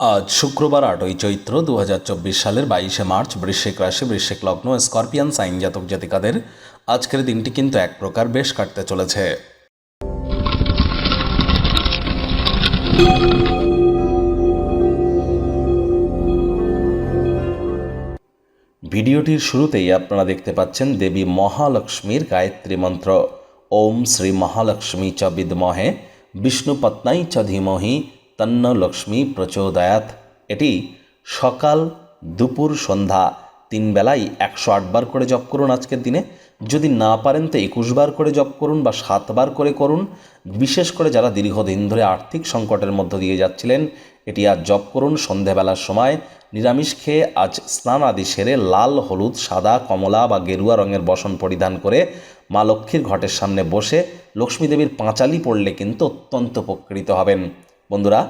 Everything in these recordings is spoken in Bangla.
আজ শুক্রবার আটই চৈত্র দু হাজার চব্বিশ সালের বাইশে মার্চ বৃশ্চিক রাশি, বৃশ্চিক লগ্ন, স্করপিয়ান, সাইন জাতক জাতিকাদের আজকের দিনটি কিন্তু এক প্রকার বেশ কাটতে চলেছে। ভিডিওটির শুরুতেই আপনারা দেখতে পাচ্ছেন দেবী মহালক্ষ্মীর গায়ত্রী মন্ত্র। ওম শ্রী মহালক্ষ্মী চ বিদ্মহে বিষ্ণুপত্নাই চ ধীমহি তন্ন লক্ষ্মী প্রচোদয়াত। এটি সকাল দুপুর সন্ধ্যা তিন বেলায় একশো আটবার করে জপ করুন আজকের দিনে। যদি না পারেন তো একুশ বার করে জপ করুন বা সাতবার করে করুন। বিশেষ করে যারা দীর্ঘদিন ধরে আর্থিক সংকটের মধ্য দিয়ে যাচ্ছিলেন, এটি আজ জপ করুন সন্ধেবেলার সময়। নিরামিষ খেয়ে আজ স্নান আদি সেরে লাল, হলুদ, সাদা, কমলা বা গেরুয়া রঙের বসন পরিধান করে মা লক্ষ্মীর ঘটের সামনে বসে লক্ষ্মী দেবীর পাঁচালি পড়লে কিন্তু অত্যন্ত উপকৃত হবেন। বন্ধুরা,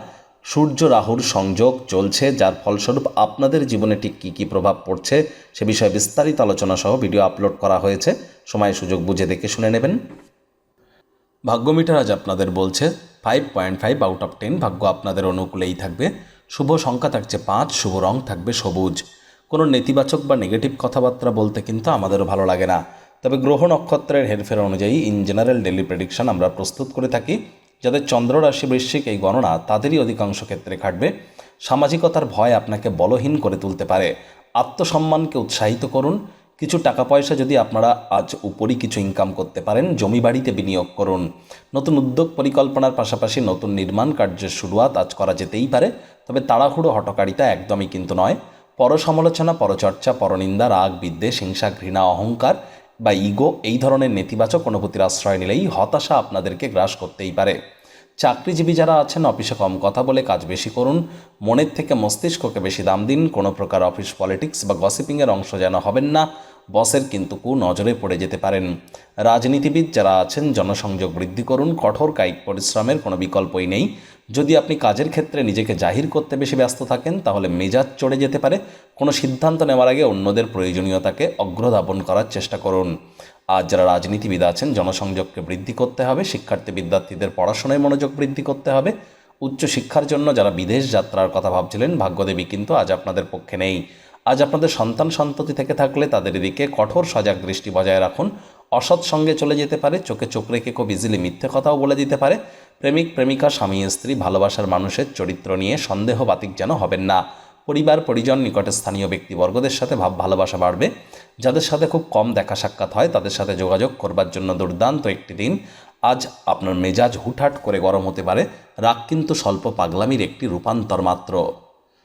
সূর্য রাহুর সংযোগ চলছে, যার ফলস্বরূপ আপনাদের জীবনে ঠিক কী কী প্রভাব পড়ছে সে বিষয়ে বিস্তারিত আলোচনা সহ ভিডিও আপলোড করা হয়েছে। সময়, সুযোগ বুঝে দেখে শুনে নেবেন। ভাগ্যমিটার আজ আপনাদের বলছে five point five out of ten ভাগ্য আপনাদের অনুকূলেই থাকবে। শুভ সংখ্যা থাকছে পাঁচ, শুভ রং থাকবে সবুজ। কোনো নেতিবাচক বা নেগেটিভ কথাবার্তা বলতে কিন্তু আমাদেরও ভালো লাগে না। তবে গ্রহ নক্ষত্রের হেরফের অনুযায়ী ইন জেনারেল ডেলি প্রেডিকশন আমরা প্রস্তুত করে থাকি। যাদের চন্দ্র রাশি বৃশ্চিক এই গণনা তাদেরই অধিকাংশ ক্ষেত্রে খাটবে সামাজিকতার ভয় আপনাকে বলহীন করে তুলতে পারে। আত্মসম্মানকে উৎসাহিত করুন। কিছু টাকা পয়সা যদি আপনারা আজ উপরই কিছু ইনকাম করতে পারেন, জমি বাড়িতে বিনিয়োগ করুন। নতুন উদ্যোগ পরিকল্পনার পাশাপাশি নতুন নির্মাণ কার্যের শুরুয়াত আজ করা যেতেই পারে, তবে তাড়াহুড়ো হটকারিতা একদমই কিন্তু নয়। পরসমালোচনা, পরচর্চা, পরনিন্দা, রাগ, বিদ্বেষ, হিংসা, ঘৃণা, অহংকার বা ইগো এই ধরনের নেতিবাচক অনুভূতির আশ্রয় নিলেই হতাশা আপনাদেরকে গ্রাস করতেই পারে। চাকরিজীবী যারা আছেন, অফিসে কম কথা বলে কাজ বেশি করুন। মনের থেকে মস্তিষ্ককে বেশি দাম দিন। কোনো প্রকার অফিস পলিটিক্স বা গসিপিংয়ের অংশ যেন হবেন না। বসের কিন্তু কু নজরে পড়ে যেতে পারেন। রাজনীতিবিদ যারা আছেন, জনসংযোগ বৃদ্ধি করুন, কঠোর কায়িক পরিশ্রমের কোনো বিকল্পই নেই। যদি আপনি কাজের ক্ষেত্রে নিজেকে জাহির করতে বেশি ব্যস্ত থাকেন, তাহলে মেজাজ চড়ে যেতে পারে। কোনো সিদ্ধান্ত নেওয়ার আগে অন্যদের প্রয়োজনীয়তাকে অগ্রধাপন করার চেষ্টা করুন। আজ যারা রাজনীতিবিদ আছেন, জনসংযোগকে বৃদ্ধি করতে হবে, শিক্ষার্থী বিদ্যার্থীদের পড়াশোনায় মনোযোগ বৃদ্ধি করতে হবে। উচ্চ শিক্ষার জন্য যারা বিদেশ যাত্রার কথা ভাবছিলেন, ভাগ্যদেবী কিন্তু আজ আপনাদের পক্ষে নেই। আজ আপনাদের সন্তান সন্ততি থেকে থাকলে তাদের দিকে কঠোর সজাগ দৃষ্টি বজায় রাখুন। অসৎ সঙ্গে চলে যেতে পারে, চোখে চোখ রেখে খুব ইজিলি মিথ্যে কথাও বলে দিতে পারে। প্রেমিক, প্রেমিকা, স্বামী, স্ত্রী, ভালোবাসার মানুষের চরিত্র নিয়ে সন্দেহ বাতিক যেন হবেন না। পরিবার, পরিজন, নিকটে স্থানীয় ব্যক্তিবর্গদের সাথে ভাব, ভালোবাসা বাড়বে। যাদের সাথে খুব কম দেখা সাক্ষাৎ হয়, তাদের সাথে যোগাযোগ করবার জন্য দুর্দান্ত একটি দিন। আজ আপনার মেজাজ হুটহাট করে গরম হতে পারে, রাগ কিন্তু স্বল্প পাগলামির একটি রূপান্তর মাত্র।